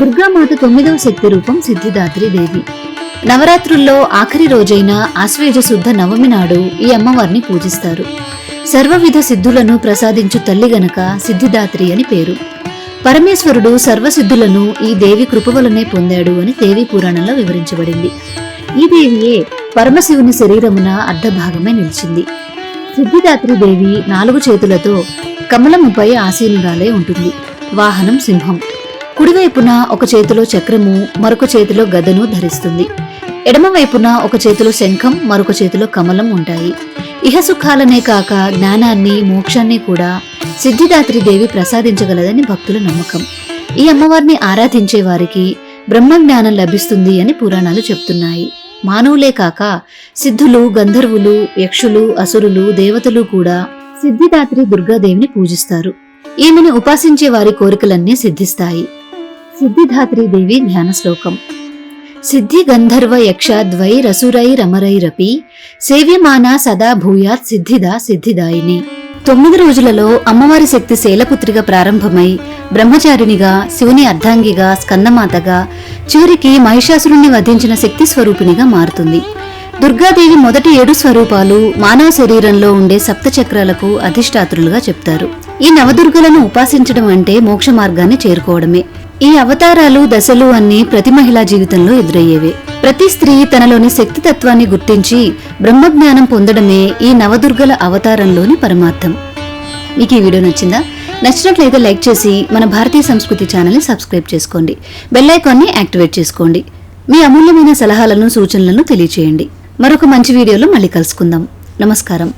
దుర్గామాత తొమ్మిదవ శక్తి రూపం సిద్ధిదాత్రి దేవి. నవరాత్రుల్లో ఆఖరి రోజైన ఆశ్వేజ శుద్ధ నవమి నాడు ఈ అమ్మవారిని పూజిస్తారు. సర్వవిధ సిద్ధులను ప్రసాదించు తల్లి గనక సిద్ధిదాత్రి అని పేరు. పరమేశ్వరుడు సర్వసిద్ధులను ఈ దేవి కృప వలనే పొందాడు అని దేవి పురాణంలో వివరించబడింది. ఈ దేవియే పరమశివుని శరీరమున అర్ధభాగమే నిలిచింది. సిద్ధిదాత్రి దేవి నాలుగు చేతులతో కమలముపై ఆసీనురాలే ఉంటుంది. వాహనం సింహం. కుడివైపున ఒక చేతిలో చక్రము మరొక చేతిలో గదను ధరిస్తుంది. ఎడమవైపున ఒక చేతిలో శంఖం మరొక చేతిలో కమలం ఉంటాయి. ఇహసుఖాలనే కాక జ్ఞానాన్ని మోక్షాన్ని కూడా సిద్ధిదాత్రి దేవి ప్రసాదించగలదని భక్తుల నమ్మకం. ఈ అమ్మవారిని ఆరాధించే వారికి బ్రహ్మజ్ఞానం లభిస్తుంది అని పురాణాలు చెప్తున్నాయి. మానవులే కాక సిద్ధులు గంధర్వులు యక్షులు అసురులు దేవతలు కూడా సిద్ధిదాత్రి దుర్గాదేవిని పూజిస్తారు. ఈమెను ఉపాసించే వారి కోరికలన్నీ సిద్ధిస్తాయి. సిద్ధిధాత్రీదేవి ధ్యానశ్లోకం సిద్ధి గంధర్వ యక్షాద్వై రసురై రమరైరపి సేవ్యమాన సదా భూయాత్ సిద్ధిదా సిద్ధిదాయిని. తొమ్మిది రోజులలో అమ్మవారి శక్తి శైలపుత్రిగా ప్రారంభమై బ్రహ్మచారిణిగా శివుని అర్ధాంగిగా స్కందమాతగా చివరికి మహిషాసురుణ్ణి వధించిన శక్తి స్వరూపిణిగా మారుతుంది. దుర్గాదేవి మొదటి ఏడు స్వరూపాలు మానవ శరీరంలో ఉండే సప్తచక్రాలకు అధిష్టాతులుగా చెప్తారు. ఈ నవదుర్గలను ఉపాసించడం అంటే మోక్ష మార్గాన్ని చేరుకోవడమే. ఈ అవతారాలు దశలు అన్ని ప్రతి మహిళా జీవితంలో ఎదురయ్యేవే. ప్రతి స్త్రీ తనలోని శక్తి తత్వాన్ని గుర్తించి బ్రహ్మజ్ఞానం పొందడమే ఈ నవదుర్గల అవతారంలోని పరమార్థం. మీకు ఈ వీడియో నచ్చిందా? నచ్చినట్లయితే లైక్ చేసి మన భారతీయ సంస్కృతి ఛానల్ని సబ్స్క్రైబ్ చేసుకోండి. బెల్ ఐకాన్ని యాక్టివేట్ చేసుకోండి. మీ అమూల్యమైన సలహాలను సూచనలను తెలియచేయండి. మరొక మంచి వీడియోలో మళ్ళీ కలుసుకుందాం. నమస్కారం.